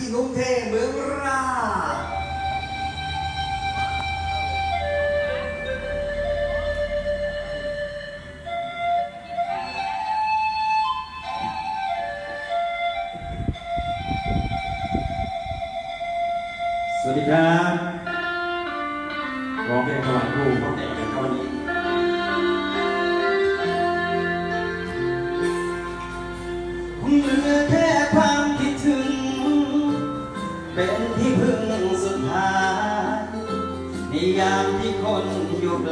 ที่นุ่มเทเมืองรา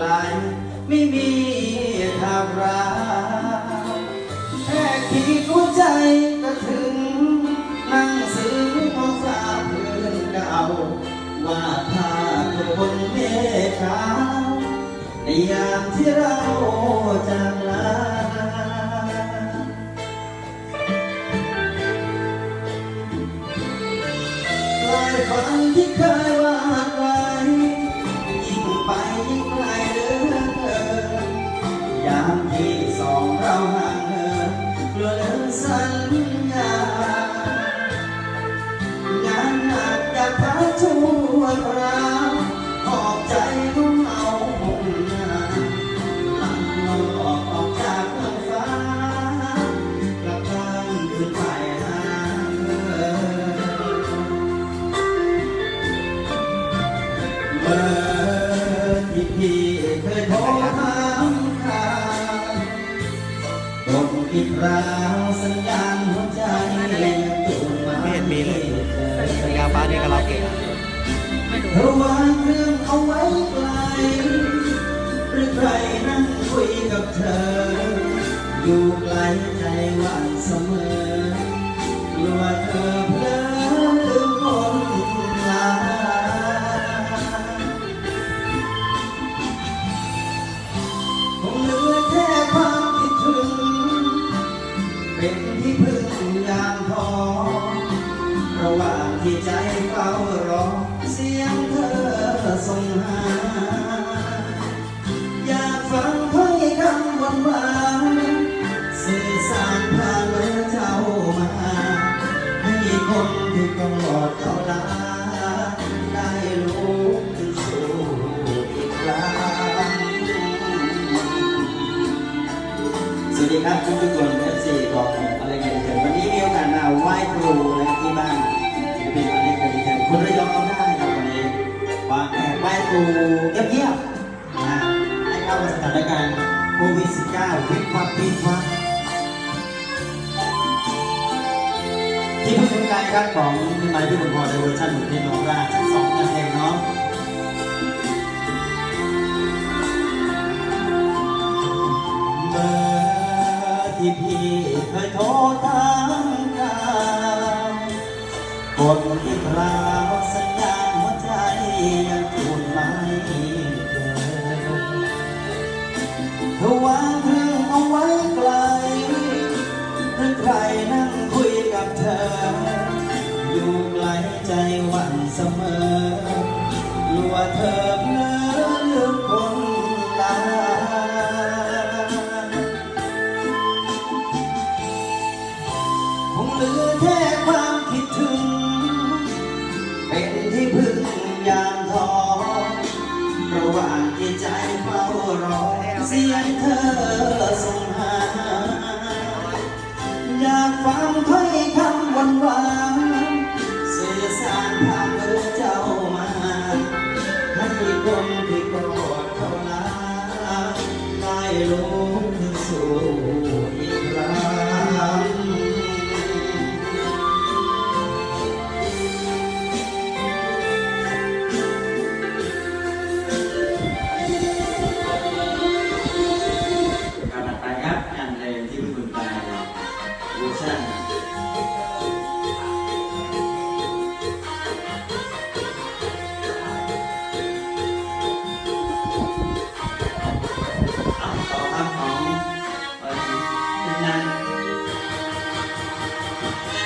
ลไม่มีทางรักแค่คิดหัวใจก็ถึง นั่งซึ้งมองสาเพื่อนเก่า ว่าถ้าเธอคนเมฆขาวในยามที่เราจากลาใกล้ฝันที่เค บอร์ที่พี่เคยโทรหาคราวตกอีกราวสัญญาณหัวใจตูนมาไม่เห็นมีเลสัาบ้ตี้ก็เราเองเธอวางเรื่องเอาไว้ไกลหรือใครนั่งคุยกับเธอ อยู่ไกลใจหวานเสมอ กลัวเธอ สสวัสดีครับทุกทุกคน นะครับของพี่ไม้พี่หลวงพ่อในเวอร์ชันขพี่น้องราสองเพลงเนาะเมื่อที่พี่เคยโทรตางกันคนที่ครา Lord.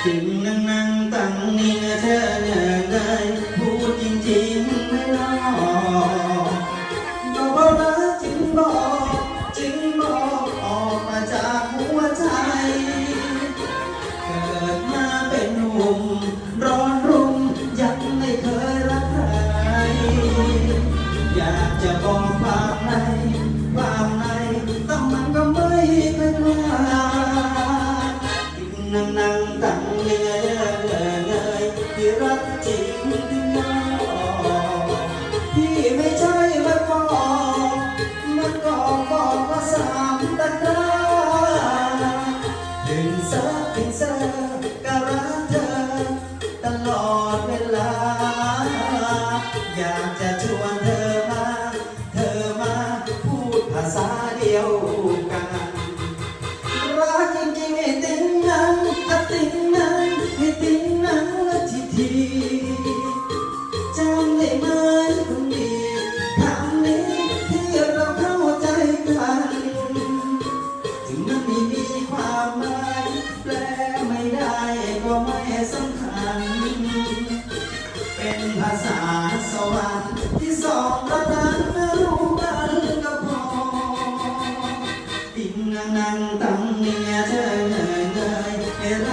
ถึงนั่งนั่งตั้งเนื้งเธอเนินได้พูดจริงๆไม่หลอกบอกรักจริงบอก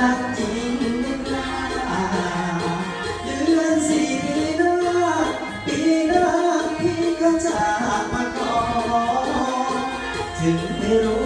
รักจริงนึกล้เดือนสี่ปีหน้าปีหน้าพี่ก็จะมาขอถึงไม่รู้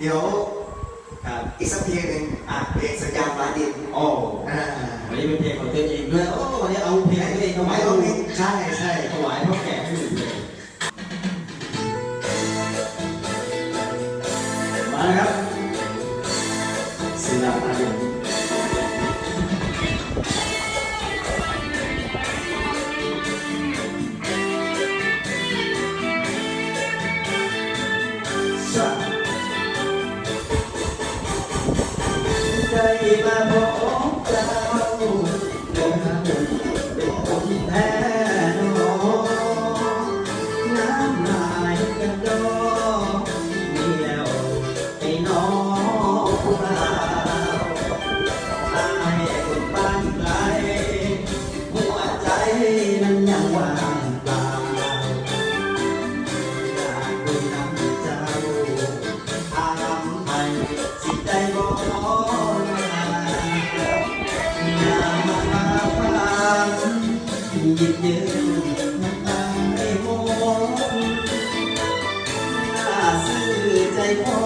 เดี๋ยวอ่าอีกสักเพลงหนึ่งอะเพลงสัญญาณฟ้าดินโอ้อ่าวันนี้เป็นเพลงของตัวเองด้วยโอ้วันนี้เอาเพลงของตัวเองมาไว้ร้องเพลใช่ใช่ถวายพ่อแก่ ยืนยืนน้ำตาไม่หมดหน้าซื่อใจพอ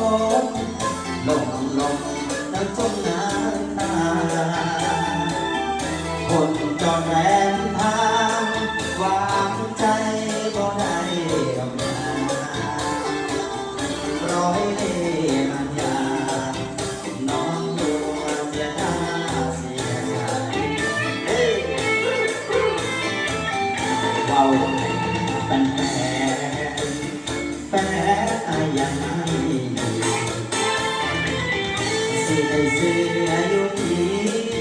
ลงลงทั้งจมน้ำตาคนจอดแร deseja e eu que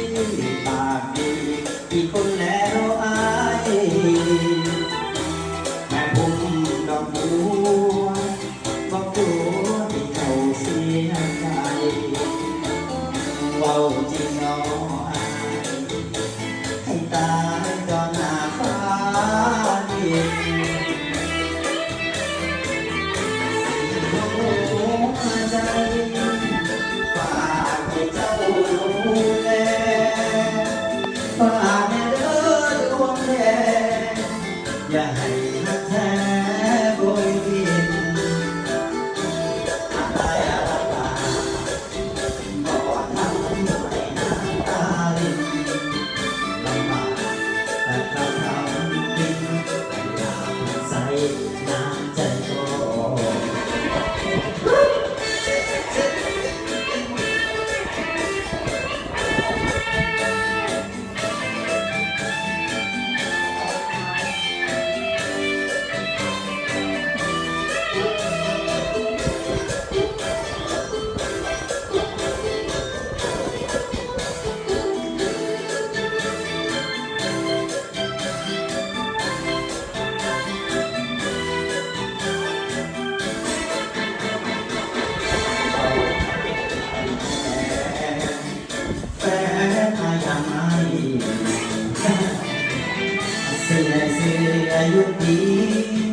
อายุดี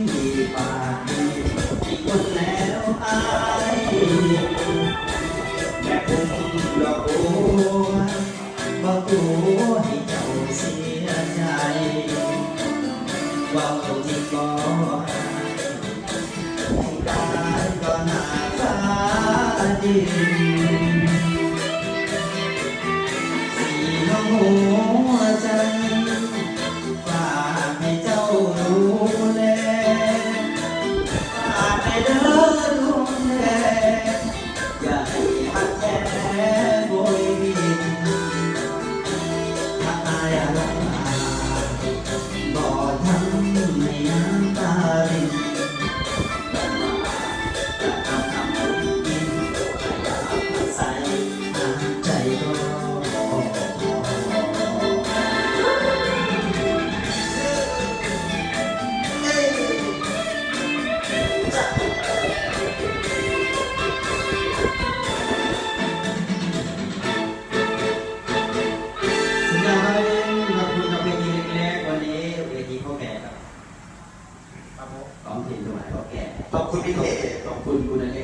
มีปากดีมีคนแล้วอายแม่ผมหลอกลวงบอกตัวให้เจ้าเสียใจว่าจริงก็ได้การก็หนาตาดิ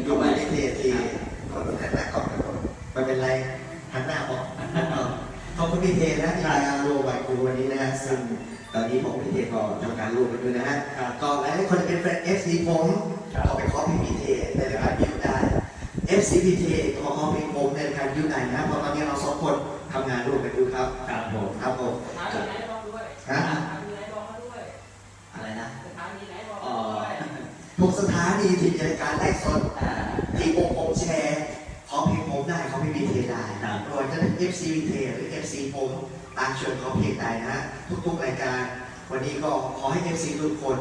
ด้อบวคุณยพี่เทที่ขอบคุณหันหน้าก่อนครับไม่เป็นไรหันหน้าออกขอบคุณพี่เทนะที่มาร่วมวันครูวันนี้นะฮะซึ่งตอนนี้ผมกับพี่เทก็ทำการร่วมกันด้วยนะฮะก็หลายคนเป็นแฟน FC ผมก็ไปขอพี่พีเทในรายการยูได้ FC พีเทก็มาขอเพลงผมในรายการยูได้นะเพราะตอนนี้เราสองคนทำงานร่วมกันอยู่ครับครับผมครับผมสถานีไหนบอกด้วยฮะสถานีไหนบอกมาด้วยอะไรนะสถานีไหนบอกอ๋อมาด้วยทุกสถานีที่มีรายการไลฟ์สดอ่าที่ผมผม แชร์ขอเพลงผมได้เขาไม่มีเทได้ครับไม่ว่าจะเป็น FC วีเทหรือ FC ผมตามเชิญเขาเพลงได้นะฮะทุกๆรายการ วันนี้ก็ขอให้ FC ทุกคน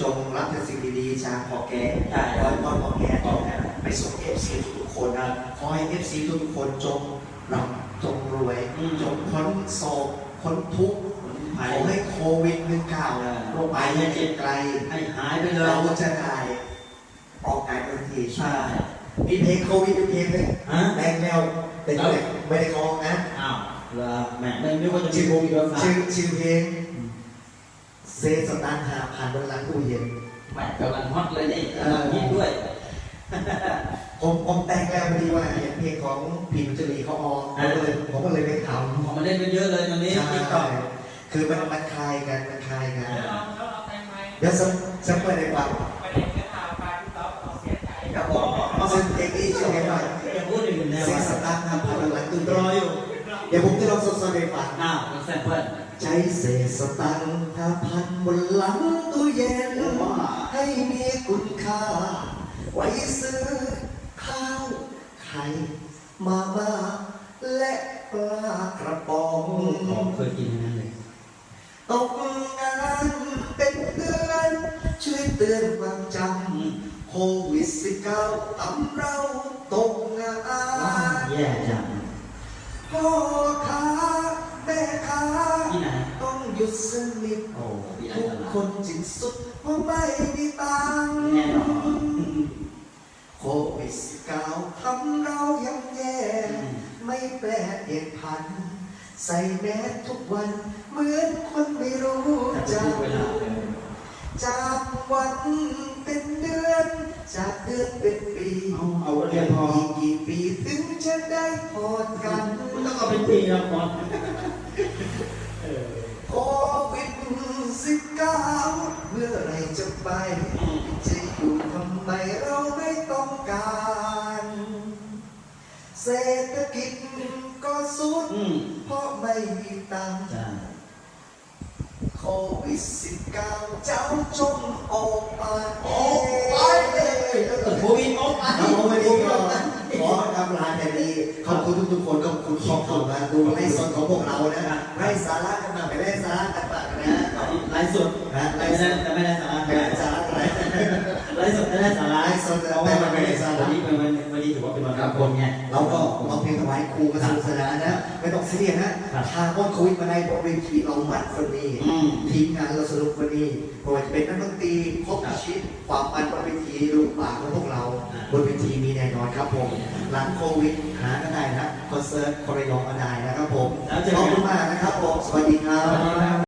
จงรับแต่สิ่งดีๆจากพ่อแก่ใช่ร้อยพรพ่อแก่ต่อไปส่ง FC ทุกๆคนนะขอให้ FC ทุกๆคนจงร่ำจงรวยอืมจงพ้นโศกพ้นทุกข์ขอให้โควิด -19 โรคภัยให้เจ็บไกลให้หายไปเลยเราจะได้ออกกายทันทีใช่ มีเพลงโควิดมีเพลงเลยฮะแรงแนวแต่ยังไม่ได้ร้องนะอ้าวเหรอแหม่ไม่ไม่ว่าจะมีชื่อโควิดหรือเปล่าชื่อชื่อเพลงเซสตางค์หาผ่านบนหลังตู้เย็นแหม่กำลังฮอตเลยนี่กำลังฮิตด้วยผมผมแต่งแล้วพอดีว่าเห็นเพลงของพีมจรีเขาออกผมก็เลยผมก็เลยไปทออกมาเล่นกันเยอะเลยตอนำนี้ใช่ติ๊กต็อกคือมันมันคลายกันมันคลายกันแล้วเราแล้วเราแต่งไหมเดี๋ยวสักสักเมื่อในวันไปเล่ ผมซึ่งเพลงนี้ชื่อเพลงว่ายังพูดอยู่แนวเซว่าสตางค์หาผ่านบนหลังตู้รออยู่เดี๋ยวผมจะลองสดๆให้ฟังอ้าวเป็นแซมเปิลใช้เศษสตังค์ห้าพันบนหลังตู้เย็นให้มีคุณค่า ไว้ซื้อข้าวไข่มาม่าและปลากระป๋องผมเคยกินนั้นเลยตกงานเป็นเดือนช่วยเตือนความจำ โควิดสิบเก้าทำเราตกงาว้าวนแย่จังพ่อค้าแม่ค้าที่ไหนต้องหยุดสนิทโอ้พี่อันทุกตรายคนจิตสุดเพราะไม่มีตังค์แน่นอนโควิดสิบเก้าทำเราย่ำแย่ ไม่แปลเปลี่ยนพัน ใส่แมสทุกวันเหมือนคนไม่รู้แต่จัทุกกเวลาเลยจากวัน เป็นเดือน จากเดือนเป็นปีเอาเอาเรียนพออีกกี่ปีถึงจะได้พอดกัน มันต้องเอาเป็นปีแล้วก่อนเออโควิดสิบเก้าเมื่อไหรจะไป จะอยู่ทำไมเราไม่ต้องการ เศรษฐกิจก็สุด อืมเพราะไม่มีตังค์ ใช่ โควิดสิบ เก้าเจ้าจงออกมาออกไปเลยโควิดออกไปครับผมวันนี้ก็ขอทำลายแต่ดีขอบคุณทุกๆคนขอบคุณขอบคุณมาดูไลฟ์สดของพวกเรานะไร้สาระกันมาไปไร้สาระต่างๆนะไลฟ์สดนะไม่ไร้ได้สาระไม่ได้สาระไม่ได้สาระอะไรไลฟ์สดไม่ได้สาระไลฟ์สดเพราะว่ไม่ได้สาระวันนี้วันนี้ถือว่าเป็นวันรับคนไง เราก็เอาเพลงถวายครูกันสนุกสนานนะ ไม่ต้องซีเรียสนะครับทางพ้นโควิดมาได้บนเวทีเราหมัดคนนี้อืมทีมงานเราสนุกคนนี้ไม่ว่าจะเป็นนักดนตรีครบชิดความมันบนเวทีลูกปากของพวกเราบนเวทีมีแน่นอนครับผม หลังโควิดหาก็ได้นะคอนเสิร์ตคอร์ยองก็ได้นะครับผมแล้วเจอขอบกัคุนณมากนะครับผมสวัสดีครับ